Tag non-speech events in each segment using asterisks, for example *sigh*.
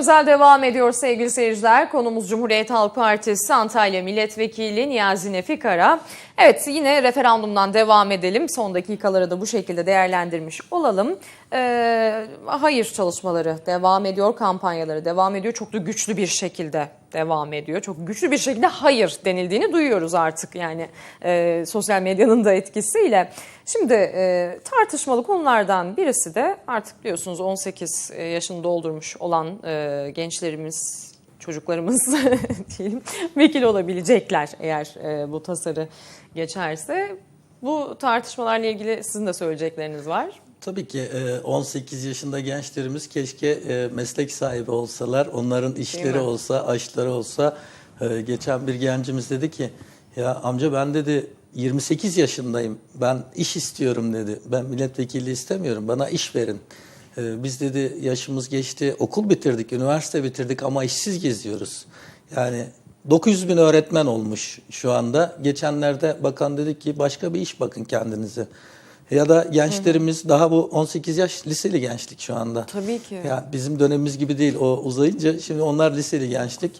Özel devam ediyor sevgili seyirciler. Konumuz Cumhuriyet Halk Partisi Antalya Milletvekili Niyazi Nefikara. Evet yine referandumdan devam edelim. Son dakikaları da bu şekilde değerlendirmiş olalım. Ee, hayır çalışmaları devam ediyor, kampanyaları devam ediyor. Çok da güçlü bir şekilde devam ediyor. Çok güçlü bir şekilde hayır denildiğini duyuyoruz artık yani e, sosyal medyanın da etkisiyle. Şimdi e, tartışmalı konulardan birisi de artık biliyorsunuz 18 yaşını doldurmuş olan e, gençlerimiz, çocuklarımız *laughs* diyelim vekil olabilecekler eğer e, bu tasarı geçerse. Bu tartışmalarla ilgili sizin de söyleyecekleriniz var. Tabii ki e, 18 yaşında gençlerimiz keşke e, meslek sahibi olsalar, onların işleri olsa, aşları olsa. E, Geçen bir gencimiz dedi ki, ya amca ben dedi 28 yaşındayım, ben iş istiyorum dedi. Ben milletvekili istemiyorum, bana iş verin. E, Biz dedi yaşımız geçti, okul bitirdik, üniversite bitirdik ama işsiz geziyoruz. Yani 900 bin öğretmen olmuş şu anda. Geçenlerde bakan dedi ki başka bir iş bakın kendinize. Ya da gençlerimiz daha bu 18 yaş liseli gençlik şu anda. Tabii ki. Ya bizim dönemimiz gibi değil o uzayınca şimdi onlar liseli gençlik.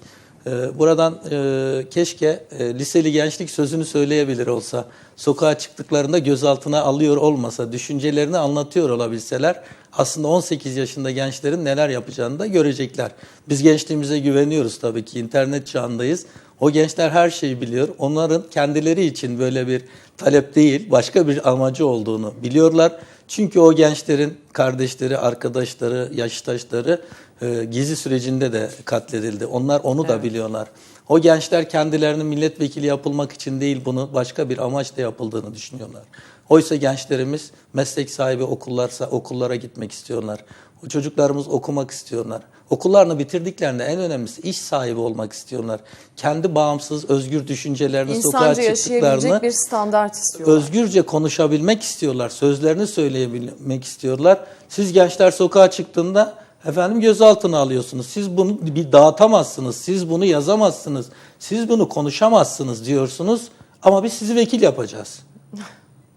Ee, buradan e, keşke e, liseli gençlik sözünü söyleyebilir olsa, sokağa çıktıklarında gözaltına alıyor olmasa, düşüncelerini anlatıyor olabilseler aslında 18 yaşında gençlerin neler yapacağını da görecekler. Biz gençliğimize güveniyoruz tabii ki internet çağındayız. O gençler her şeyi biliyor. Onların kendileri için böyle bir talep değil, başka bir amacı olduğunu biliyorlar. Çünkü o gençlerin kardeşleri, arkadaşları, yaştaşları e, gezi sürecinde de katledildi. Onlar onu da biliyorlar. O gençler kendilerinin milletvekili yapılmak için değil bunu başka bir amaçla yapıldığını düşünüyorlar. Oysa gençlerimiz meslek sahibi okullarsa okullara gitmek istiyorlar. O çocuklarımız okumak istiyorlar. Okullarını bitirdiklerinde en önemlisi iş sahibi olmak istiyorlar. Kendi bağımsız, özgür düşüncelerini sokağa İnsanca yaşayabilecek çıktıklarını bir standart istiyorlar. özgürce konuşabilmek istiyorlar. Sözlerini söyleyebilmek istiyorlar. Siz gençler sokağa çıktığında efendim gözaltına alıyorsunuz. Siz bunu bir dağıtamazsınız. Siz bunu yazamazsınız. Siz bunu konuşamazsınız diyorsunuz. Ama biz sizi vekil yapacağız. *laughs*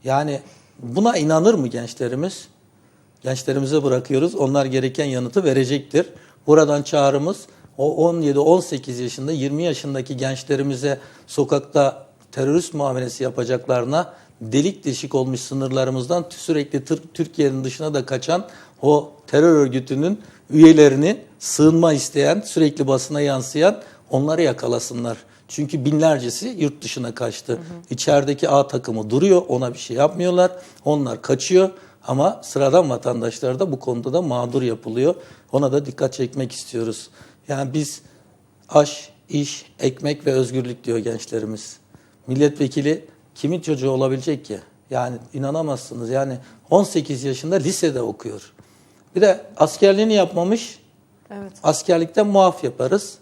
Yani buna inanır mı gençlerimiz? Gençlerimize bırakıyoruz. Onlar gereken yanıtı verecektir. Buradan çağrımız o 17-18 yaşında 20 yaşındaki gençlerimize sokakta terörist muamelesi yapacaklarına delik deşik olmuş sınırlarımızdan sürekli Tür- Türkiye'nin dışına da kaçan o terör örgütünün üyelerini sığınma isteyen, sürekli basına yansıyan onları yakalasınlar. Çünkü binlercesi yurt dışına kaçtı. İçerideki A takımı duruyor, ona bir şey yapmıyorlar. Onlar kaçıyor ama sıradan vatandaşlar da bu konuda da mağdur yapılıyor. Ona da dikkat çekmek istiyoruz. Yani biz aş, iş, ekmek ve özgürlük diyor gençlerimiz. Milletvekili kimin çocuğu olabilecek ki? Yani inanamazsınız. Yani 18 yaşında lisede okuyor. Bir de askerliğini yapmamış. Evet. Askerlikten muaf yaparız.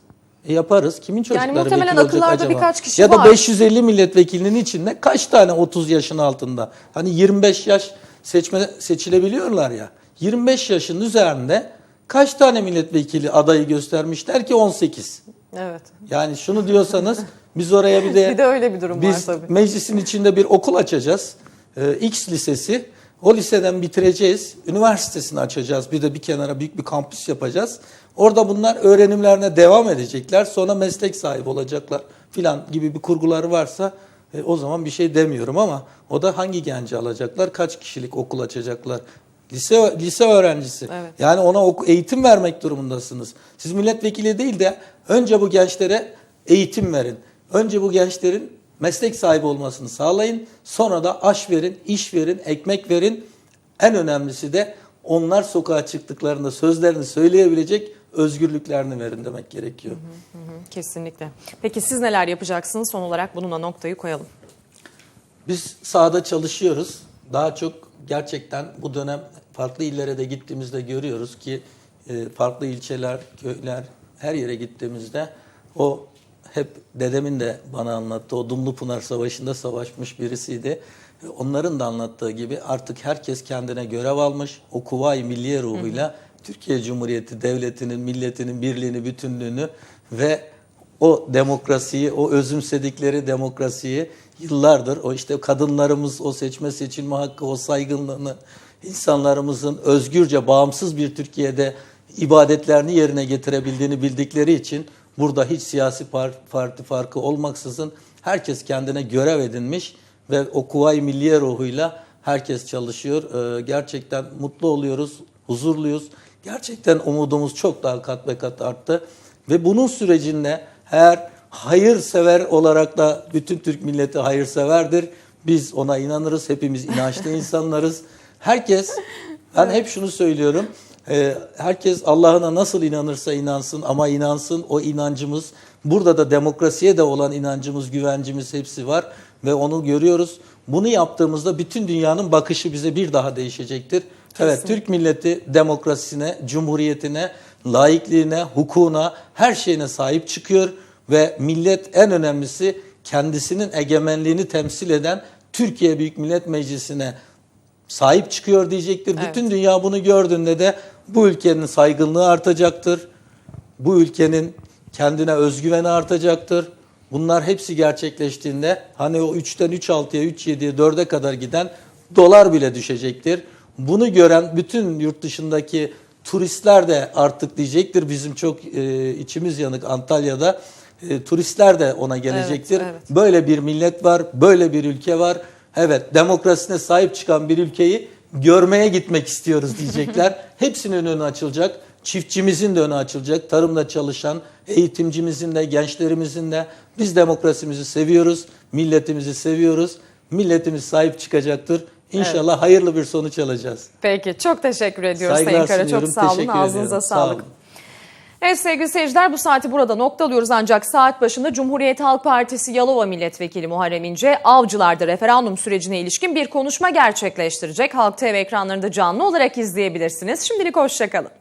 E yaparız. Kimin çocukları muhtemelen vekil olacak akıllarda acaba? birkaç kişi ya da var. 550 milletvekilinin içinde kaç tane 30 yaşın altında? Hani 25 yaş seçme seçilebiliyorlar ya. 25 yaşın üzerinde kaç tane milletvekili adayı göstermişler ki 18? Evet. Yani şunu diyorsanız biz oraya bir de *laughs* Bir de öyle bir durum var biz tabii. meclisin içinde bir okul açacağız. Ee, X lisesi. O liseden bitireceğiz. Üniversitesini açacağız. Bir de bir kenara büyük bir kampüs yapacağız. Orada bunlar öğrenimlerine devam edecekler. Sonra meslek sahibi olacaklar filan gibi bir kurguları varsa e, o zaman bir şey demiyorum ama o da hangi genci alacaklar? Kaç kişilik okul açacaklar? Lise lise öğrencisi. Evet. Yani ona eğitim vermek durumundasınız. Siz milletvekili değil de önce bu gençlere eğitim verin. Önce bu gençlerin meslek sahibi olmasını sağlayın. Sonra da aş verin, iş verin, ekmek verin. En önemlisi de onlar sokağa çıktıklarında sözlerini söyleyebilecek özgürlüklerini verin demek gerekiyor. Hı hı, Kesinlikle. Peki siz neler yapacaksınız? Son olarak bununla noktayı koyalım. Biz sahada çalışıyoruz. Daha çok gerçekten bu dönem farklı illere de gittiğimizde görüyoruz ki e, farklı ilçeler, köyler her yere gittiğimizde o hep dedemin de bana anlattığı o Dumlupınar Savaşı'nda savaşmış birisiydi. E, Onların da anlattığı gibi artık herkes kendine görev almış. O Kuvayi Milliye ruhuyla Türkiye Cumhuriyeti Devleti'nin, milletinin birliğini, bütünlüğünü ve o demokrasiyi, o özümsedikleri demokrasiyi yıllardır o işte kadınlarımız o seçme seçilme hakkı, o saygınlığını insanlarımızın özgürce bağımsız bir Türkiye'de ibadetlerini yerine getirebildiğini bildikleri için burada hiç siyasi par- parti farkı olmaksızın herkes kendine görev edinmiş ve o Kuvayi Milliye ruhuyla herkes çalışıyor. Ee, gerçekten mutlu oluyoruz, huzurluyuz. Gerçekten umudumuz çok daha kat ve kat arttı. Ve bunun sürecinde eğer hayırsever olarak da bütün Türk milleti hayırseverdir. Biz ona inanırız. Hepimiz inançlı *laughs* insanlarız. Herkes, ben hep şunu söylüyorum. e, herkes Allah'ına nasıl inanırsa inansın ama inansın o inancımız. Burada da demokrasiye de olan inancımız, güvencimiz hepsi var ve onu görüyoruz. Bunu yaptığımızda bütün dünyanın bakışı bize bir daha değişecektir. Evet, Türk milleti demokrasisine, cumhuriyetine, laikliğine, hukukuna, her şeyine sahip çıkıyor ve millet en önemlisi kendisinin egemenliğini temsil eden Türkiye Büyük Millet Meclisi'ne sahip çıkıyor diyecektir. Evet. Bütün dünya bunu gördüğünde de bu ülkenin saygınlığı artacaktır. Bu ülkenin kendine özgüveni artacaktır. Bunlar hepsi gerçekleştiğinde hani o 3'ten 3.6'ya, 3.7'ye, 4'e kadar giden dolar bile düşecektir. Bunu gören bütün yurt dışındaki turistler de artık diyecektir. Bizim çok e, içimiz yanık Antalya'da. E, turistler de ona gelecektir. evet. Böyle bir millet var, böyle bir ülke var. Evet, demokrasisine sahip çıkan bir ülkeyi görmeye gitmek istiyoruz diyecekler. *laughs* Hepsinin önü açılacak. Çiftçimizin de önü açılacak. Tarımda çalışan, eğitimcimizin de, gençlerimizin de. Biz demokrasimizi seviyoruz, milletimizi seviyoruz. Milletimiz sahip çıkacaktır. İnşallah hayırlı bir sonuç alacağız. Peki çok teşekkür ediyoruz Saygılar Sayın Kara. Çok sağ olun. teşekkür Ağzınıza ediyorum. Sağ sağlık. olun. Evet sevgili seyirciler bu saati burada noktalıyoruz ancak saat başında Cumhuriyet Halk Partisi Yalova Milletvekili Muharrem İnce Avcılar'da referandum sürecine ilişkin bir konuşma gerçekleştirecek. Halk TV ekranlarında canlı olarak izleyebilirsiniz. Şimdilik hoşçakalın.